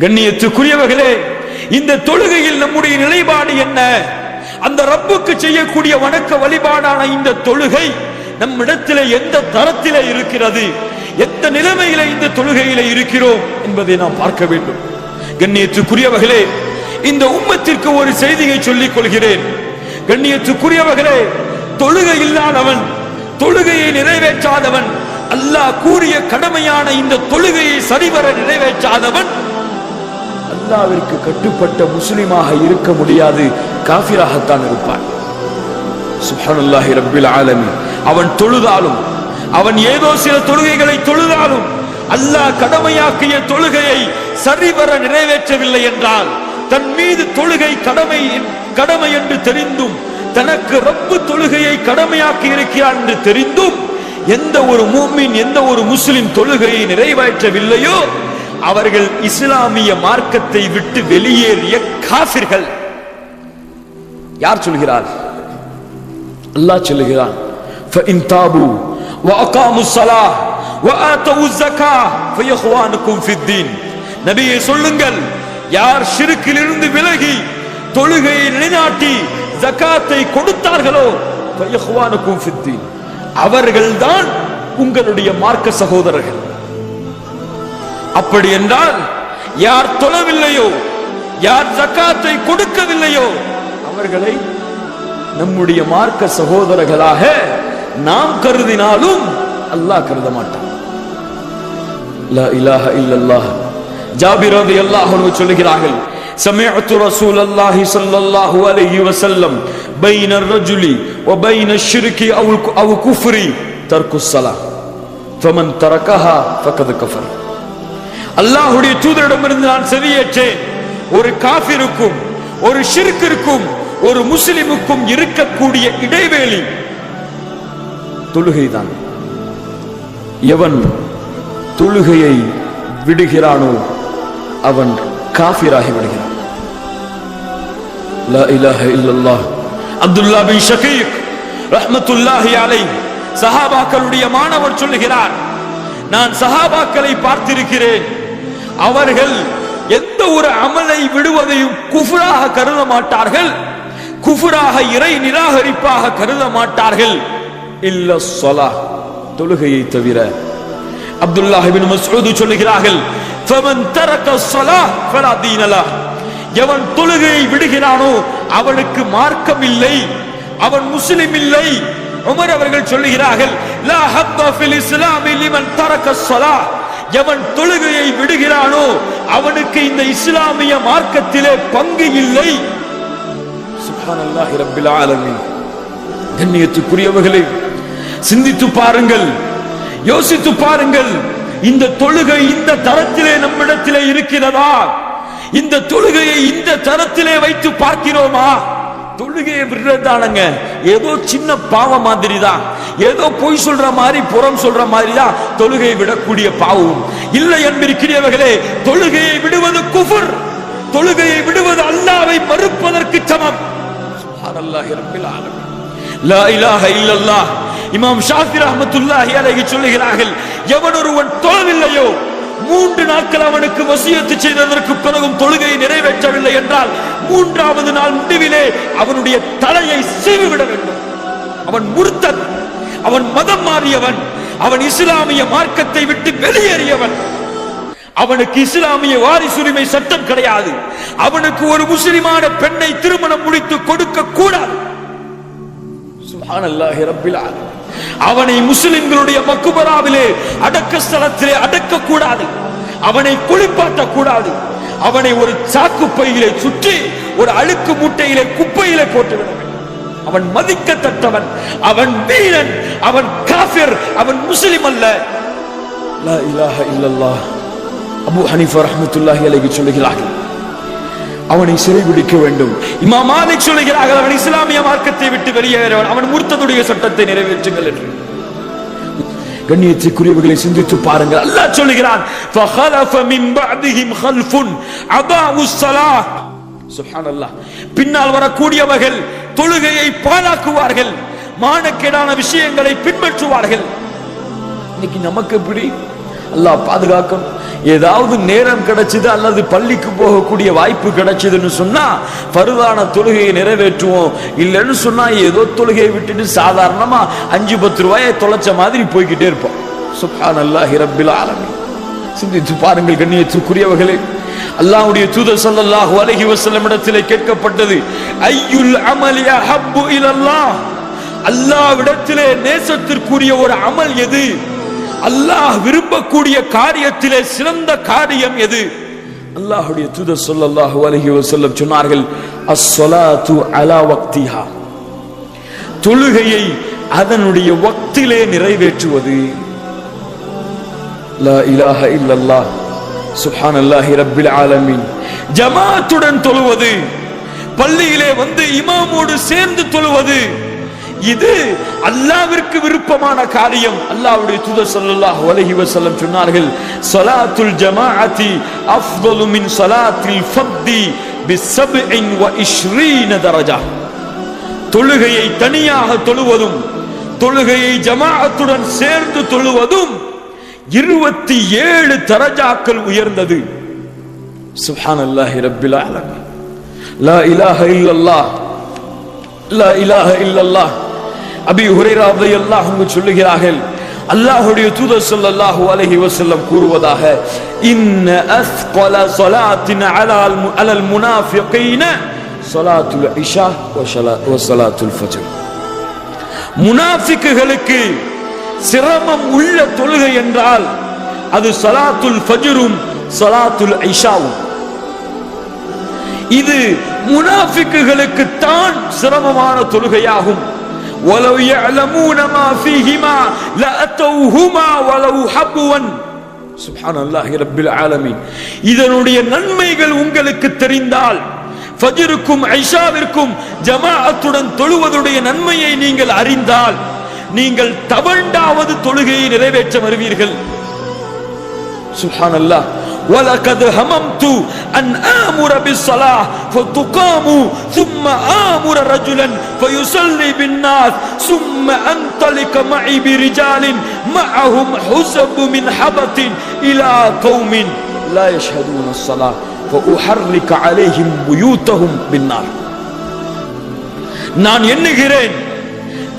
கண்ணியத்துக்குரியவர்களே இந்த தொழுகையில் நம்முடைய நிலைப்பாடு என்ன? அந்த ரப்புக்கு செய்யக்கூடிய வணக்க வழிபாடான இந்த தொழுகை நம்மிடத்தில் எந்த தரத்தில் இருக்கிறது? எந்த நிலைமையில இந்த தொழுகையில இருக்கிறோம் என்பதை நாம் பார்க்க வேண்டும். கண்ணியத்துக்குரியவர்களே இந்த உம்மத்திற்கு ஒரு செய்தியை சொல்லிக் கொள்கிறேன். கண்ணியத்துக்குரியவர்களே தொழுகை இல்லாதவன் தொழுகையை நிறைவேற்றாதவன் அல்லாஹ் கூறிய கடமையான இந்த தொழுகையை சரிவர நிறைவேற்றாதவன் அல்லாவிற்கு கட்டுப்பட்ட முஸ்லிமாக இருக்க முடியாது காபிராகத்தான் இருப்பான். சுப்ஹானல்லாஹி ரப்பில் ஆலமீன். அவன் தொழுதாலும் அவன் ஏதோ சில தொழுகைகளை தொழுதாலும் அல்லாஹ் கடமையாக்கிய தொழுகையை சரிவர நிறைவேற்றவில்லை என்றால் தன் மீது தொழுகை கடமை கடமை என்று தெரிந்தும் தனக்கு ரப்பு தொழுகையை கடமையாக்கி இருக்கிறான் என்று தெரிந்தும் எந்த ஒரு மூமின் எந்த ஒரு முஸ்லிம் தொழுகையை நிறைவேற்றவில்லையோ அவர்கள் இஸ்லாமிய மார்க்கத்தை விட்டு வெளியேறிய காபிர்கள் யார் சொல்கிறார்? அல்லாஹ் சொல்லுகிறான் நபியை சொல்லுங்கள் யார் சிறுக்கிலிருந்து விலகி தொழுகையை நிலைநாட்டி ஜக்காத்தை கொடுத்தார்களோ அவர்கள்தான் உங்களுடைய மார்க்க சகோதரர்கள். அப்படி என்றால் யார் தொழவில்லையோ யார் ஜக்காத்தை கொடுக்கவில்லையோ அவர்களை நம்முடைய மார்க்க சகோதரர்களாக நாம் கருதினாலும் அல்லாஹ் கருத மாட்டான் லா இலாஹ இல்லல்லாஹ் ஜாபிர் ரலியல்லாஹு அன்ஹு சொல்லுகிறார்கள் سمعت رسول الله صلى الله عليه وسلم بين الرجل وبين الشرك او او كفر ترك الصلاه فمن تركها فقد كفر அல்லாஹ்வுடைய தூதரிடமிருந்து நான் செவியேற்றேன். ஒரு காஃபிருக்கும் ஒரு ஷிருக்கிற்கும் ஒரு முஸ்லிமுக்கும் இருக்கக்கூடிய இடைவேளி தொழுகைதான். எவன் தொழுகையை விடுகிறானோ அவன் காஃபிராகி விடுகிறான். அப்துல்லா பின் ஷகீக் ரஹ்மத்துல்லாஹி அலை சஹாபாக்களுடைய மாணவர் சொல்லுகிறார் நான் சஹாபாக்களை பார்த்திருக்கிறேன். அவர்கள் எந்த ஒரு அமலை விடுவதையும் குஃபுராக கருத மாட்டார்கள். குஃபுராக இறை நிராகரிப்பாக கருத மாட்டார்கள். இல்ல சொலா தொழுகையை தவிர. அப்துல்லாஹிபின் மசூது சொல்லுகிறார்கள் ஃபமன் தரக சொலா ஃபலா தீனலா. எவன் தொழுகையை விடுகிறானோ அவனுக்கு மார்க்கம் இல்லை அவன் முஸ்லிம் இல்லை. உமர் அவர்கள் சொல்லுகிறார்கள் எவன் தொழுகையை விடுகிறானோ அவனுக்கு இந்த இஸ்லாமிய மார்க்கத்திலே பங்கு இல்லை. சுப்ஹானல்லாஹி ரப்பில் ஆலமீன். கண்ணியத்துக்குரியவர்களே சிந்தித்து பாருங்கள் யோசித்து பாருங்கள் இந்த தொழுகை இந்த தரத்திலே நம்மிடத்திலே இருக்கிறதா? இந்த தொழுகையை இந்த தரத்திலே வைத்து பார்க்கிறோமா? தொழுகையை விடுறதானுங்க ஏதோ சின்ன பாவம் மாதிரி தான் ஏதோ பொய் சொல்ற மாதிரி புறம் சொல்ற மாதிரி தான் தொழுகையை விடக்கூடிய பாவம். இல்லை என்பிருக்கிறவர்களே தொழுகையை விடுவது குஃபர். தொழுகையை விடுவது அல்லாவை மறுப்பதற்கு சமம். இமாம் ஷாஃபி ரஹமத்துல்லாஹி அலைஹி சொல்லுகிறார்கள் எவன் ஒருவன் தொழவில்லையோ மூன்று நாட்கள் அவனுக்கு வசியத்து செய்ததற்கு பிறகும் தொழுகையை நிறைவேற்றவில்லை என்றால் மூன்றாவது நாள் முடிவிலே அவனுடைய தலையை சீவிவிட வேண்டும். அவன் முருத்தன் அவன் மதம் மாறியவன் அவன் இஸ்லாமிய மார்க்கத்தை விட்டு வெளியேறியவன். அவனுக்கு இஸ்லாமிய வாரிசுரிமை சட்டம் கிடையாது. அவனுக்கு ஒரு முஸ்லிமான பெண்ணை திருமணம் முடித்து கொடுக்க கூடாது. சுப்ஹானல்லாஹி ரப்பில் ஆலமீன். அவனை முஸ்லிம்களுடைய மக்குபராவிலே அடக்க ஸ்தலத்திலே அடக்க கூடாது அவனை குளிப்பாட்ட கூடாது அவனை ஒரு சாக்கு பையிலே சுற்றி ஒரு அழுக்கு மூட்டையிலே குப்பையிலே போட்டுவிட வேண்டும். அவன் மதிக்கத்தக்கவன் அவன் வீரன் அவன் காஃபிர் அவன் முஸ்லிம் அல்ல. லா இலாஹ இல்லல்லாஹ். அபூ ஹனீஃபா ரஹ்மத்துல்லாஹி அலைஹி சொல்லுகிறார்கள். அவனை சிறைபிடிக்க வேண்டும். இமாம் மாலிக் சொல்லுகிறார்கள் அவன் இஸ்லாமிய மார்க்கத்தை விட்டு வெளியேறவன். அவன் மூர்த்தத்துடைய சட்டத்தை நிறைவேற்றுங்கள் என்று. கண்ணியத்திற்குரியவர்களை சிந்தித்து பாருங்கள். அல்லாஹ் சொல்லுகிறான் ஃபஹலஃப மின் பஅதிஹிம் ஹல்ஃபுன் அபாஉஸ் ஸலாஹ் சுப்ஹானல்லாஹ் பின்னால் வரக்கூடியவர்கள் தொழுகையை பாழாக்குவார்கள் மானக்கேடான விஷயங்களை பின்பற்றுவார்கள். இன்னைக்கு நமக்கு எப்படி அல்லாஹ் பாதுகாக்கணும். ஏதாவது நேரம் கிடைச்சது அல்லது பள்ளிக்கு போகக்கூடிய வாய்ப்பு கிடைச்சதுன்னு சொன்னா பருதான தொழுகையை நிறைவேற்றுவோம். இல்லைன்னு சொன்னா ஏதோ தொழுகையை விட்டுட்டு சாதாரணமா அஞ்சு பத்து ரூபாயை தொலைச்ச மாதிரி போய்கிட்டே இருப்போம். சுக்கான் அல்லாஹி ரப்பில் ஆலமீன். சிந்தித்து பாருங்கள் கண்ணியத்துக்குரியவர்களே. அல்லாஹ்வுடைய தூதர் சல்லல்லாஹு அலைஹி வஸல்லம் இடத்திலே கேட்கப்பட்டது ஐயுல் அமலி அஹப்பு இலல்லாஹ்? அல்லாஹ்விடத்திலே நேசத்திற்குரிய ஒரு அமல் எது? அல்லாஹ் விரும்பக்கூடிய காரியத்திலே சிறந்த காரியம் எது? அல்லாஹுடைய தூதர் சொல்லல்லாஹு அலஹி வசல்லம் சொன்னார்கள் அஸ்ஸலாத்து அலா வக்திஹா. தொழுகையை அதனுடைய வக்திலே நிறைவேற்றுவது. லா இலாஹ இல்லல்லாஹ். சுப்ஹானல்லாஹி ரப்பில் ஆலமீன். ஜமாத்துடன் தொழுவது. பள்ளியிலே வந்து இமாமோடு சேர்ந்து தொழுவது. இது அல்லாவிற்கு விருப்பமான காரியம். அல்லாஹ்வுடைய தூதர் ஸல்லல்லாஹு அலைஹி வஸல்லம் சொன்னார்கள் சலாத்துல் ஜமாஅத்தி அஃதலு மின் சலாத்தில் ஃபத்தி பிஸப்இன் வ இஷ்ரீன தரஜா. தொழுகையை தனியாக தொழுவதும் தொழுகையை ஜமாஅத்துடன் சேர்ந்து தொழுவதும் இருபத்தி ஏழு தரஜாக்கள் உயர்ந்தது. சுப்ஹானல்லாஹி ரப்பில் ஆலமீன். லா இலாஹ இல்லல்லாஹ். லா இலாஹ இல்லல்லாஹ். அபி ஹுரேராவை எல்லாம் அவங்க சொல்லுகிறார்கள். அல்லாஹுடைய தூதர் சொல்லல்லாஹு அலஹி வசல்லம் கூறுவதாக இன்ன அஸ்கல ஸலாத்தின் அலல் அலல் முனாஃபிகீன ஸலாத்துல் இஷா வ ஸலா ஃபஜ்ர். முனாஃபிக்குகளுக்கு சிரமம் உள்ள தொழுகை என்றால் அது சலாத்துல் ஃபஜ்ரும் சலாத்துல் ஐஷாவும் இது முனாஃபிக்குகளுக்கு தான் சிரமமான தொழுகையாகும். ولو يعلمون ما فيهما لأتوهما ولو حبوا سبحان الله رب العالمين இதனுடைய நன்மைகள் உங்களுக்கு தெரிந்தால் ஃபஜ்ருக்கும் ஐஷாவிற்கும் ஜமாஅத்துடன் தொழுவதுடைய நன்மையை நீங்கள் அறிந்தால் நீங்கள் தவண்டாவது தொழுகையை நிறைவேற்ற வருவீர்கள் சுப்ஹான் அல்லாஹ் ولقد هممت أن آمر بالصلاة فتقام ثم آمر رجلا فيصلي بالناس ثم أنطلق معي برجال معهم حزب من حبة إلى قوم لا يشهدون الصلاة فأحرك عليهم بيوتهم بالنار நான் எண்ணுகிறேன்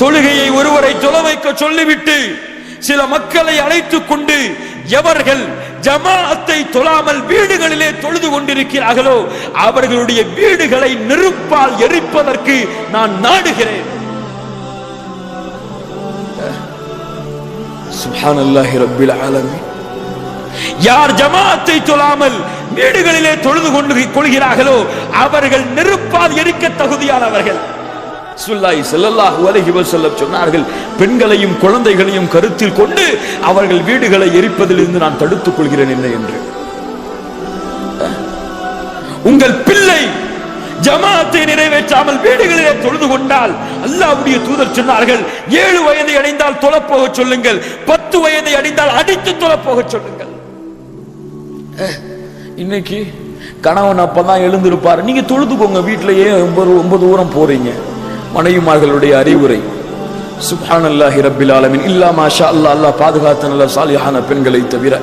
தொழுகையை ஒருவரை தொலை வைக்க சொல்லிவிட்டு சில மக்களை அழைத்துக் கொண்டு எவர்கள் ஜமாஅத்தை தொழாமல் வீடுகளிலே தொழுது கொண்டிருக்கிறார்களோ அவர்களுடைய வீடுகளை நெருப்பால் எரிப்பதற்கு நான் நாடுகிறேன். சுப்ஹானல்லாஹி ரப்பில் ஆலமீன். யார் ஜமாஅத்தை தொழாமல் வீடுகளிலே தொழுது கொண்டு கொள்கிறார்களோ அவர்கள் நெருப்பால் எரிக்க தகுதியானவர்கள். சுல்லாய் ஸல்லல்லாஹு அலைஹி வஸல்லம் சொன்னார்கள் பெண்களையும் குழந்தைகளையும் கருத்தில் கொண்டு அவர்கள் வீடுகளை எரிப்பதிலிருந்து நான் தடுத்துக் கொள்கிறேன் என்ன என்று. உங்கள் பிள்ளை ஜமாத்தை நிறைவேற்றாமல் வீடுகளிலே தொழுது கொண்டால் அல்லாவுடைய தூதர் சொன்னார்கள் ஏழு வயதை அடைந்தால் தொலைப்போக சொல்லுங்கள் பத்து வயதை அடைந்தால் அடித்து தொலைப்போக சொல்லுங்கள். இன்னைக்கு கணவன் அப்பதான் எழுந்திருப்பார். நீங்க தொழுதுக்கோங்க வீட்டிலேயே ஒன்பது ஒன்பது தூரம் போறீங்க. மனைவிமார்களுடைய அறிவுரை. சுஹான் அல்லாஹி ரபில் ஆலமின். இல்லா மாஷா அல்லா அல்லா பாதுகாத்த நல்ல சாலியான பெண்களை தவிர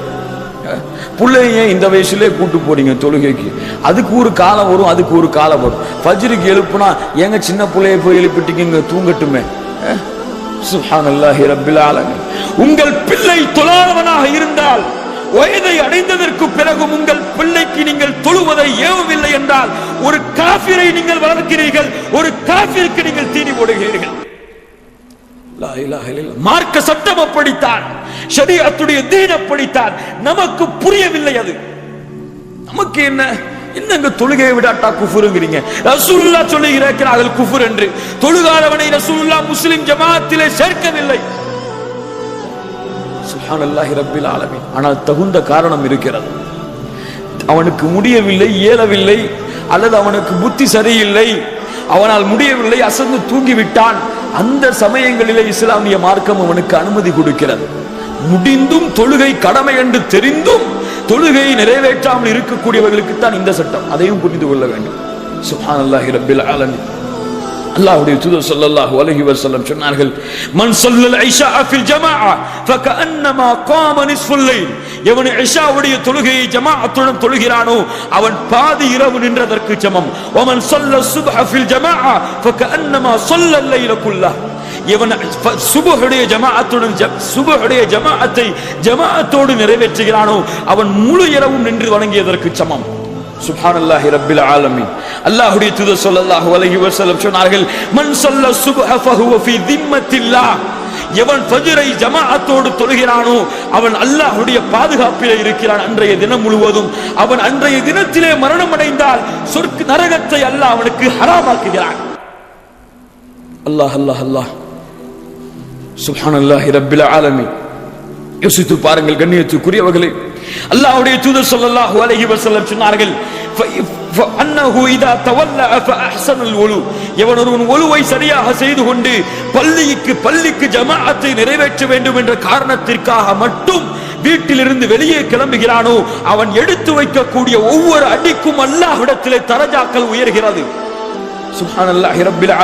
பிள்ளைய இந்த வயசுலேயே கூட்டு போறீங்க தொழுகைக்கு. அதுக்கு ஒரு காலம் வரும் அதுக்கு ஒரு காலம் வரும். ஃபஜ்ருக்கு எழுப்புனா ஏங்க சின்ன பிள்ளைய போய் எழுப்பிட்டீங்க தூங்கட்டுமே? சுஹான் அல்லாஹி ரபில் ஆலமின். உங்கள் பிள்ளை தொழாதவனாக இருந்தால் வயதை அடைந்ததற்கு பிறகும் உங்கள் பிள்ளைக்கு நீங்கள் தொழுவதை ஏவவில்லை என்றால் ஒரு காபிரை நீங்கள் வளர்க்கிறீர்கள் ஒரு காபிற்கு நீங்கள் தீனி போடுகிறீர்கள். மார்க்க சட்டம் அப்படித்தான் ஷரீஅத்துடைய தீன் அப்படித்தான். நமக்கு புரியவில்லை அது. நமக்கு என்ன? என்னங்க தொழுகையை விடாட்டா குஃபுருங்கிறீங்க? ரசூல்லா சொல்லி இருக்கிறார்கள் குஃபுர் என்று. தொழுகாதவனை ரசூல்லா முஸ்லிம் ஜமாத்திலே சேர்க்கவில்லை. சுப்ஹானல்லாஹி ரப்பில் ஆலமின். ஆனால் தகுந்த காரணம் இருக்கிறது. அவனுக்கு முடியவில்லை இயலவில்லை அல்லது அவனுக்கு புத்தி சரியில்லை அவனால் முடியவில்லை அசந்து தூங்கிவிட்டான். அந்த சமயங்களிலே இஸ்லாமிய மார்க்கம் அவனுக்கு அனுமதி கொடுக்கிறது. முடிந்தும் தொழுகை கடமை என்று தெரிந்தும் தொழுகையை நிறைவேற்றாமல் இருக்கக்கூடியவர்களுக்கு தான் இந்த சட்டம். அதையும் புரிந்து கொள்ள வேண்டும். சுபான் அல்லாஹி ரபில் ஆலமின். அல்லாஹ்வுடைய தூதர் ஸல்லல்லாஹு அலைஹி வஸல்லம் சொன்னார்கள் மன் ஸல்லல் ஐஷா ஃபில் ஜமாஅ ஃபகன்னமா காம நிஸ்ஃபுல் லைல். எவன் ஐஷாவுடைய தொழுகையை ஜமாஅத்துடன் தொழுகிறானோ அவன் பாதி இரவு நின்றதற்கு சமம். வமன் ஸல்ல சுப்ஹ ஃபில் ஜமாஅ ஃபகன்னமா ஸல்லல் லைல குல்லா இவன் சுபுடைய ஜமாஅத்துடன் சுபுடைய ஜமாஅத்தை ஜமாஅத்தோடு நிறைவேற்றுகிறானோ அவன் முழு இரவும் நின்று வணங்கியதற்கு சமம். சுப்ஹானல்லாஹி ரப்பில் ஆலமீன். அல்லாஹ்வுடைய தூதர் ஸல்லல்லாஹு அலைஹி வஸல்லம் சொன்னார்கள் மன் ஸல்ல சுப்ஹ ஃபஹுவ ஃபீ திம்மத்தில்லாஹ் எவன் ஃபஜ்ரை ஜமாஅத்தோடு தொழுகிறானோ அவன் அல்லாஹ்வுடைய பாதுகாப்பிலே இருக்கிறான் அன்றைய தினம் முழுவதும். அவன் அன்றைய தினத்திலே மரணம் அடைந்தால் சொர்க்க நரகத்தை அல்லாஹ் அவனுக்கு ஹராமாக்குகிறான். அல்லாஹ் அல்லாஹ் அல்லாஹ். சுப்ஹானல்லாஹி ரப்பில் ஆலமீன். யோசித்து பாருங்கள் கண்ணியத்துக்குரியவர்களே. அல்லாஹ்வுடைய தூதர் ஸல்லல்லாஹு அலைஹி வஸல்லம் சொன்னார்கள் அன்னஹு இதா எவன் ஒருவன் ஒலுவை சரியாக செய்து கொண்டு பள்ளிக்கு பள்ளிக்கு ஜமாஅத்தை நிறைவேற்ற வேண்டும் என்ற காரணத்திற்காக மட்டும் வீட்டிலிருந்து வெளியே கிளம்புகிறானோ அவன் எடுத்து வைக்கக்கூடிய ஒவ்வொரு அடிக்கும் அல்லாஹ்விடத்திலே தரஜாக்கள் உயர்கிறது. சுப்ஹானல்லாஹி ரப்பில்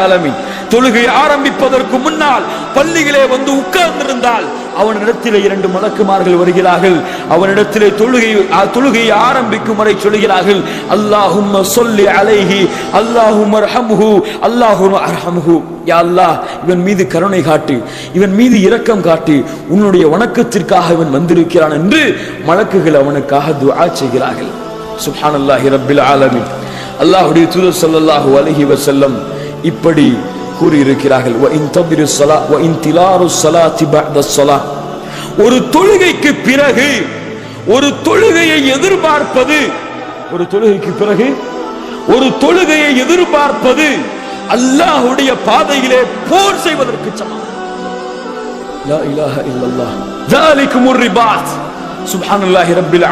தொழுகை ஆரம்பிப்பதற்கு முன்னால் பள்ளியிலே வந்து உட்கார்ந்திருந்தால் அவனிடத்திலே இரண்டு மலக்குமார்கள் வருகிறார்கள். அவனிடத்திலே தொழுகை தொழுகையை ஆரம்பிக்கும் வரை சொல்கிறார்கள் அல்லாஹும் சொல்லி அலைஹி அல்லாஹும் ரஹம்ஹு அல்லாஹும் அர்ஹம்ஹு. யா அல்லாஹ் இவன் மீது கருணை காட்டு இவன் மீது இரக்கம் காட்டு உன்னுடைய வணக்கத்திற்காக இவன் வந்திருக்கிறான் என்று மலக்குகள் அவனுக்காக துஆ செய்கிறார்கள். சுப்ஹானல்லாஹி ரப்பில் ஆலமீன். அல்லாஹுடைய தூதர் ஸல்லல்லாஹு அலஹி வசல்லம் இப்படி கூறியிருக்கிறார்கள். வ இன் தபிரு ஸலா இன் திலாரு ஸலாத்தி பஅத ஒரு தொழுகைக்கு பிறகு ஒரு தொழுகையை எதிர்பார்ப்பது ஒரு தொழுகைக்கு பிறகு ஒரு தொழுகையை எதிர்பார்ப்பது அல்லாஹ்வுடைய பாதையிலே போர் செய்வதற்கு சமம். சுபானுல்லாஹி ரப்பில்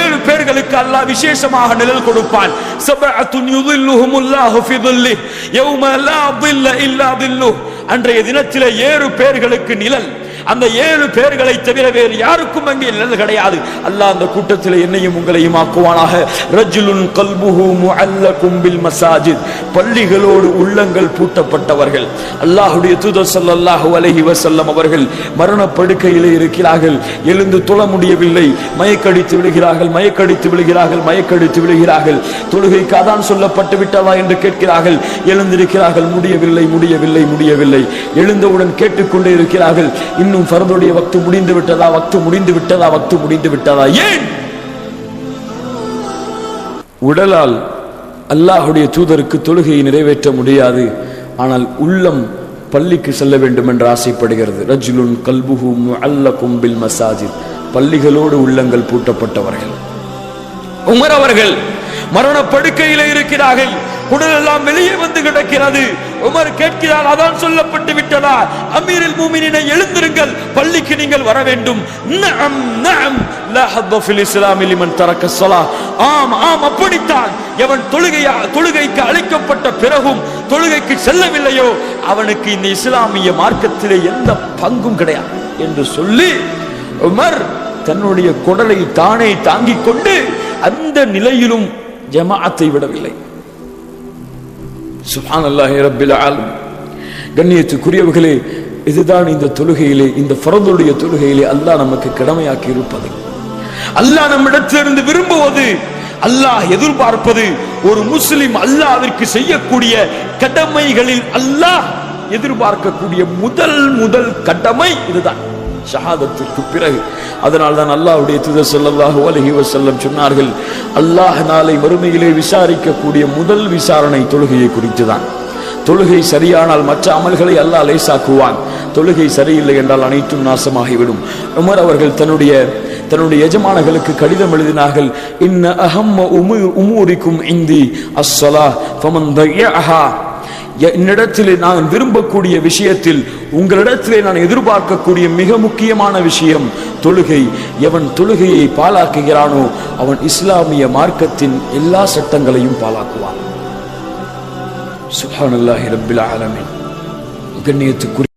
ஏழு பேர்களுக்கு அல்லாஹ் விசேஷமாக நிழல் கொடுப்பான். சபஅத்துன் யுதில்லுஹுமுல்லாஹு ஃபி துல்லி யௌம அன்றைய தினத்தில் ஏழு பேர்களுக்கு நிழல். அந்த ஏழு பேர்களை தவிர வேறு யாருக்கும் அங்கே நிழல் கிடையாது. அல்லாஹ் அந்த கூட்டத்தில் என்னையும் உங்களையும் ஆக்குவானாக. ரஜுலுன் கல்புஹு முஅல்ல கும்பில் மசாஜித். பள்ளிகளோடு உள்ளங்கள் பூட்டப்பட்டவர்கள். அல்லாஹுடைய தூதர் சல்லல்லாஹு அலைஹி வசல்லம் அவர்கள் மரணப்படுக்கையிலே இருக்கிறார்கள். எழுந்து தொழ முடியவில்லை. மயக்கடித்து விழுகிறார்கள் மயக்கடித்து விழுகிறார்கள் மயக்கடித்து விழுகிறார்கள் தொழுகைக்கு அதான் சொல்லப்பட்டு விட்டதா என்று கேட்கிறார்கள். எழுந்திருக்கிறார்கள். முடியவில்லை முடியவில்லை முடியவில்லை. எழுந்தவுடன் கேட்டுக்கொண்டே இருக்கிறார்கள். இன்னும் ஃபர்துடைய வக்து முடிந்து விட்டதா? வக்து முடிந்து விட்டதா? வக்து முடிந்து விட்டதா? ஏன்? உடலால் அல்லாஹுடைய தூதருக்கு தொழுகையை நிறைவேற்ற முடியாது. ஆனால் உள்ளம் பள்ளிக்கு செல்ல வேண்டும் என்று ஆசைப்படுகிறது. ரஜுலுன் கல்புஹு அல்ல கும்பில் மசாஜித். பள்ளிகளோடு உள்ளங்கள் பூட்டப்பட்டவர்கள். உமர் அவர்கள் மரணப்படுக்கையில் இருக்கிறார்கள். உடலெல்லாம் வெளியே வந்து கிடக்கிறது. உமர் கேட்கிறார் அதான் சொல்லப்பட்டு விட்டதா? அமீரில் மூமினினை எழுந்திருங்கள் பள்ளிக்கு நீங்கள் வர வேண்டும். நஅம் நஅம் லா ஹத்த ஃபில் இஸ்லாமி லிமன் தரக்க ஸலா. ஆம் ஆம் அப்படித்தான். எவன் தொழுகையா தொழுகைக்கு அழைக்கப்பட்ட பிறகும் தொழுகைக்கு செல்லவில்லையோ அவனுக்கு இந்த இஸ்லாமிய மார்க்கத்திலே எந்த பங்கும் கிடையாது என்று சொல்லி உமர் தன்னுடைய குடலை தானே தாங்கிக் கொண்டு அந்த நிலையிலும் ஜமாஅத்தை விடவில்லை. சுப்ஹானல்லாஹி ரப்பில் ஆலமீன் கண்ணியத்துக்குரியவர்களே இதுதான் இந்த தொழுகையிலே இந்த ஃபரதுடைய தொழுகையிலே அல்லாஹ் நமக்கு கடமையாக்கி இருப்பது அல்லாஹ் நம்மிடத்திலிருந்து விரும்புவது அல்லாஹ் எதிர்பார்ப்பது ஒரு முஸ்லிம் அல்லாவிற்கு செய்யக்கூடிய கடமைகளில் அல்லாஹ் எதிர்பார்க்கக்கூடிய முதல் முதல் கடமை இதுதான். ஷஹாதத்திற்கு பிறகு. அதனால் தான் அல்லாஹுடைய துதர் செல்லல்லாஹு அலஹி வசல்லம் சொன்னார்கள் அல்லாஹ் நாளை மறுமையிலே விசாரிக்கக்கூடிய முதல் விசாரணை தொழுகையை குறித்து தான் தொழுகை சரியானால் மற்ற அமல்களை அல்லாஹ் லேசாக்குவான். தொழுகை சரியில்லை என்றால் அனைத்தும் நாசமாகிவிடும். உமர் அவர்கள் தன்னுடைய தன்னுடைய எஜமானர்களுக்கு கடிதம் எழுதினார்கள் இன்ன அஹம்ம உமு உமூரிக்கும் இந்தி அஸ்ஸலா ஃபமன் அஹா என்னிடத்திலே நான் விரும்பக்கூடிய விஷயத்தில் உங்களிடத்திலே நான் எதிர்பார்க்கக்கூடிய மிக முக்கியமான விஷயம் தொழுகை. எவன் தொழுகையை பாலாக்குகிறானோ அவன் இஸ்லாமிய மார்க்கத்தின் எல்லா சட்டங்களையும் பாலாக்குவான் சுப்ஹானல்லாஹி ரபில் ஆலமின். கண்ணியத்துக்குரிய